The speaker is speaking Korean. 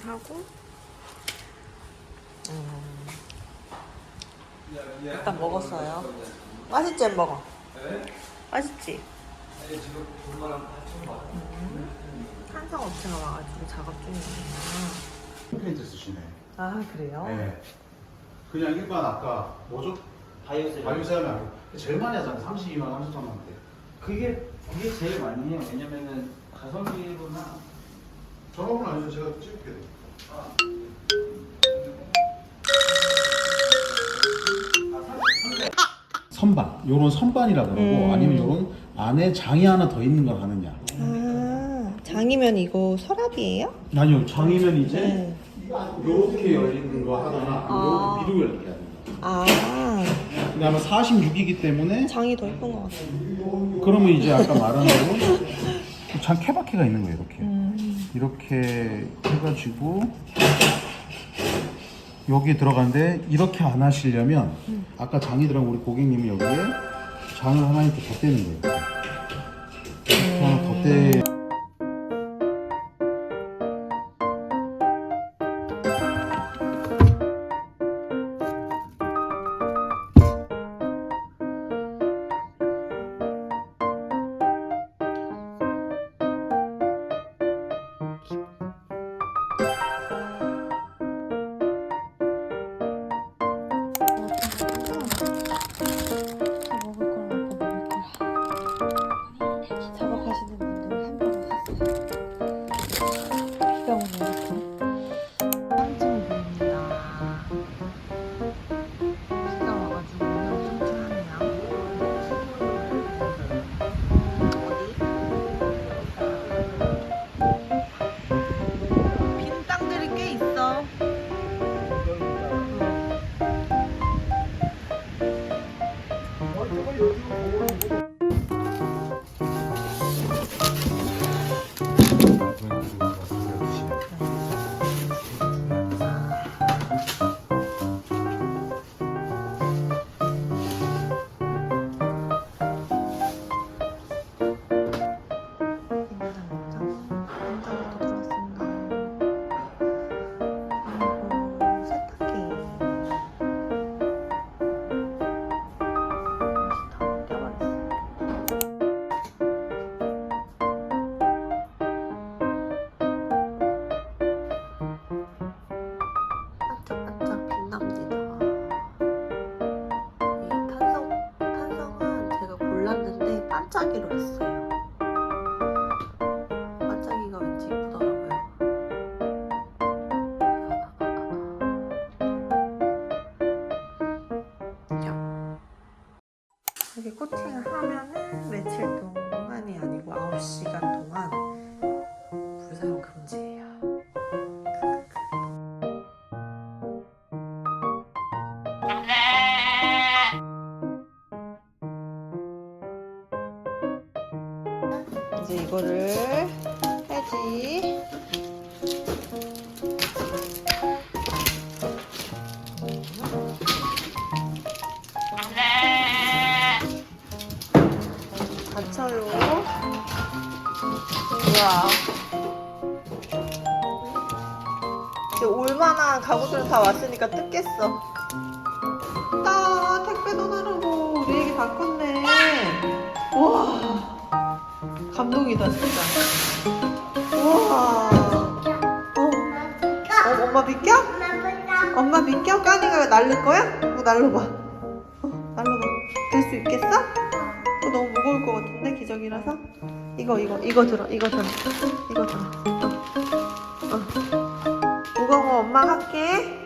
하고 음. 일단 먹었어요. 맛있지 햄버거? 맛있지? 음. 한성 업체가 와가지고 작업 중이구나. 페인트 쓰시네. 아 그래요? 네. 그냥 일반 아까 뭐죠? 바이오셀. 바이오셀 말고 제일 많이 하잖아요. 32만 33만 대. 그게 그게 제일 많이 해요. 왜냐면은 가성비로나 전화번호 아니죠? 제가 찍을게요. 선반, 요런 선반이라 그러고 음. 아니면 요런 안에 장이 하나 더 있는 걸 하느냐. 아 장이면 이거 서랍이에요? 아니요, 장이면 이제 네. 요렇게 열리는 거 하거나 아. 요렇게 비로 열리게 하는 거. 아 근데 아마 46이기 때문에 장이 더 예쁜 것 같아요. 그러면 이제 아까 말한 대로 장 케바케가 있는 거예요, 이렇게. 음. 이렇게 해가지고 여기 들어가는데 이렇게 안 하시려면 아까 장이 들어간 우리 고객님이 여기에 장을 하나 이렇게 덧대는 거예요. 이렇게 하나 덧대. もう。 반짝이로 했어요. 반짝이가 왠지 이쁘더라고요. 야. 이렇게 코팅을 하면은 며칠 동안이 아니고 9시간 우와. 이제 올만한 가구들은 다 왔으니까 뜯겠어. 나 택배도 나르고 우리 애기 다 컸네. 우와. 감동이다 진짜. 우와. 어. 어, 엄마 비껴? 엄마 비껴? 까니가 날릴 거야? 이거 날려봐. 어, 날려봐. 들수 있겠어? 어, 너무 무거울 것 같은데 기저귀라서. 이거 이거 이거 들어 이거 들어 이거 들어. 어. 어. 무거운 거 엄마 할게.